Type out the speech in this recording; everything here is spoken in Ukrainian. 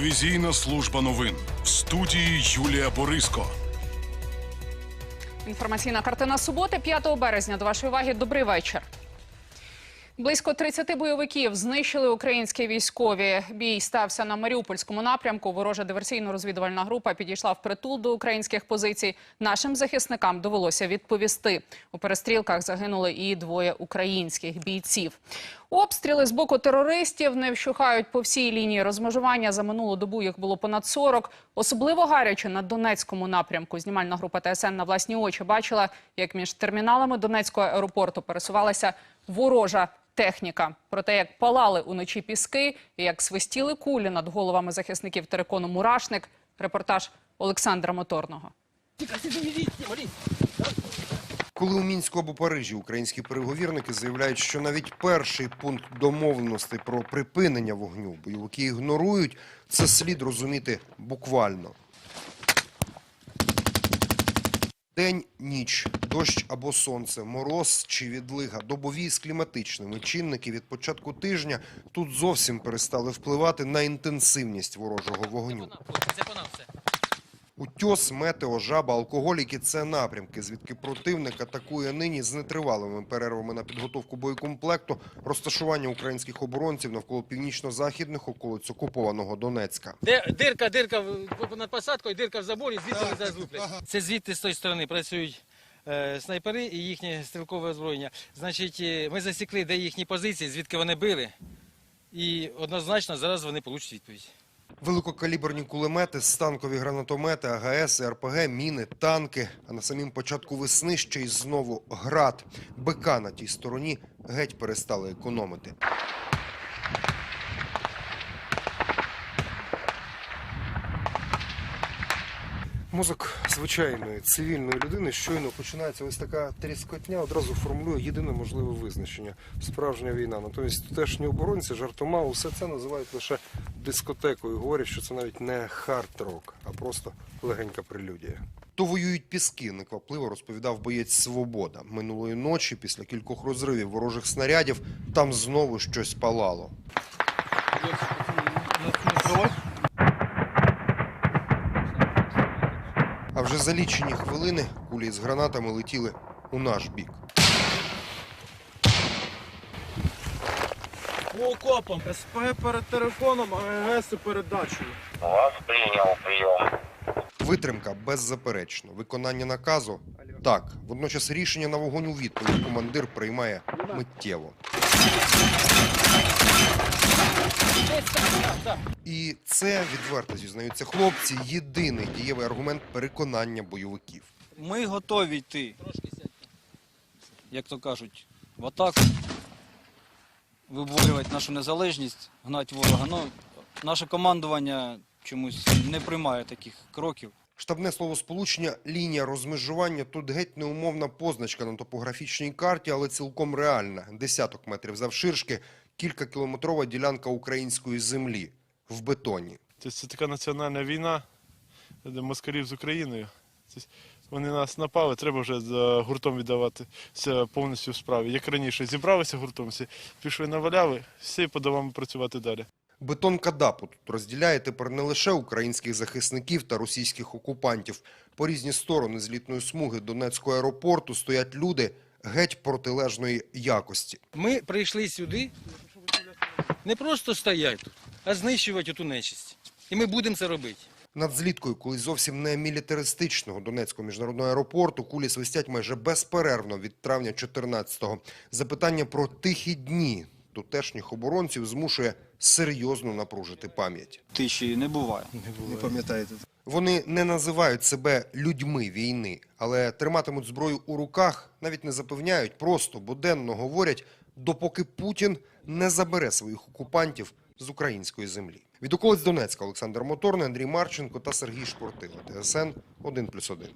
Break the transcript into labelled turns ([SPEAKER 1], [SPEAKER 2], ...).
[SPEAKER 1] Телевізійна служба новин в студії Юлія Бориско.
[SPEAKER 2] Інформаційна картина суботи, 5 березня. До вашої уваги. Добрий вечір. Близько 30 бойовиків знищили українські військові. Бій стався на Маріупольському напрямку. Ворожа диверсійно-розвідувальна група підійшла в притул до українських позицій. Нашим захисникам довелося відповісти. У перестрілках загинули і двоє українських бійців. Обстріли з боку терористів не вщухають по всій лінії розмежування. За минулу добу їх було понад 40. Особливо гаряче на Донецькому напрямку. Знімальна група ТСН на власні очі бачила, як між терміналами Донецького аеропорту пересувалася ворожа техніка. Про те, як палали уночі піски і як свистіли кулі над головами захисників терикону Мурашник. Репортаж Олександра Моторного.
[SPEAKER 3] Коли у Мінську або Парижі українські переговірники заявляють, що навіть перший пункт домовленостей про припинення вогню бойовики ігнорують, це слід розуміти буквально. День, ніч, дощ або сонце, мороз чи відлига, добові з кліматичними чинники від початку тижня тут зовсім перестали впливати на інтенсивність ворожого вогню. Утьос, метео, жаба, алкоголіки – це напрямки, звідки противник атакує нині з нетривалими перервами на підготовку боєкомплекту, розташування українських оборонців навколо північно-західних околиць окупованого Донецька.
[SPEAKER 4] Де дирка, дирка над посадкою, дирка в заборі, звідти вони зараз луплять. Це звідти з тої сторони працюють е, снайпери і їхнє стрілкове озброєння. Значить, е, ми засікли, де їхні позиції, звідки вони били. І однозначно зараз вони получать відповідь.
[SPEAKER 3] Великокаліберні кулемети, станкові гранатомети, АГС, РПГ, міни, танки. А на самім початку весни ще й знову град. БК на тій стороні геть перестали економити. Мозок звичайної цивільної людини щойно починається ось така тріскотня, одразу формулює єдине можливе визначення справжня війна. Натомість тутешні оборонці жартома усе це називають лише дискотекою. Говорять, що це навіть не хард-рок, а просто легенька прелюдія. То воюють піски, неквапливо розповідав боєць Свобода. Минулої ночі, після кількох розривів ворожих снарядів, там знову щось палало. А вже за лічені хвилини кулі з гранатами летіли у наш бік.
[SPEAKER 5] По окопам. СП перед телефоном, АГС передачею.
[SPEAKER 6] Вас прийняв прийом.
[SPEAKER 3] Витримка беззаперечно. Виконання наказу так. Водночас рішення на вогонь у відповідь командир приймає миттєво. І це відверто зізнаються хлопці. Єдиний дієвий аргумент переконання бойовиків.
[SPEAKER 7] Ми готові йти, як то кажуть, в атаку, виборювати нашу незалежність, гнати ворога. Ну, наше командування чомусь не приймає таких кроків.
[SPEAKER 3] Штабне словосполучення лінія розмежування тут геть неумовна позначка на топографічній карті, але цілком реальна. Десяток метрів завширшки, кількакілометрова ділянка української землі в бетоні.
[SPEAKER 5] Тобто це така національна війна де москалів з Україною. Тобто вони нас напали, треба вже за гуртом віддаватися повністю в справі. Як раніше, зібралися гуртом, всі пішли наваляли, всі по домам працювати далі.
[SPEAKER 3] Бетон Кадапу тут розділяє тепер не лише українських захисників та російських окупантів. По різні сторони злітної смуги Донецького аеропорту стоять люди геть протилежної якості.
[SPEAKER 4] Ми прийшли сюди не просто стояти тут, а знищувати ту нечисть. І ми будемо це робити.
[SPEAKER 3] Над зліткою, коли зовсім не мілітаристичного Донецького міжнародного аеропорту, кулі свистять майже безперервно від травня 14-го. Запитання про тихі дні тутешніх оборонців змушує серйозно напружити пам'ять.
[SPEAKER 7] Тиші не буває. не пам'ятаєте.
[SPEAKER 3] Вони не називають себе людьми війни, але триматимуть зброю у руках, навіть не запевняють, просто буденно говорять, допоки Путін не забере своїх окупантів з української землі. Від околиць Донецька Олександр Моторний, Андрій Марченко та Сергій Шпортила. ТСН 1+,1.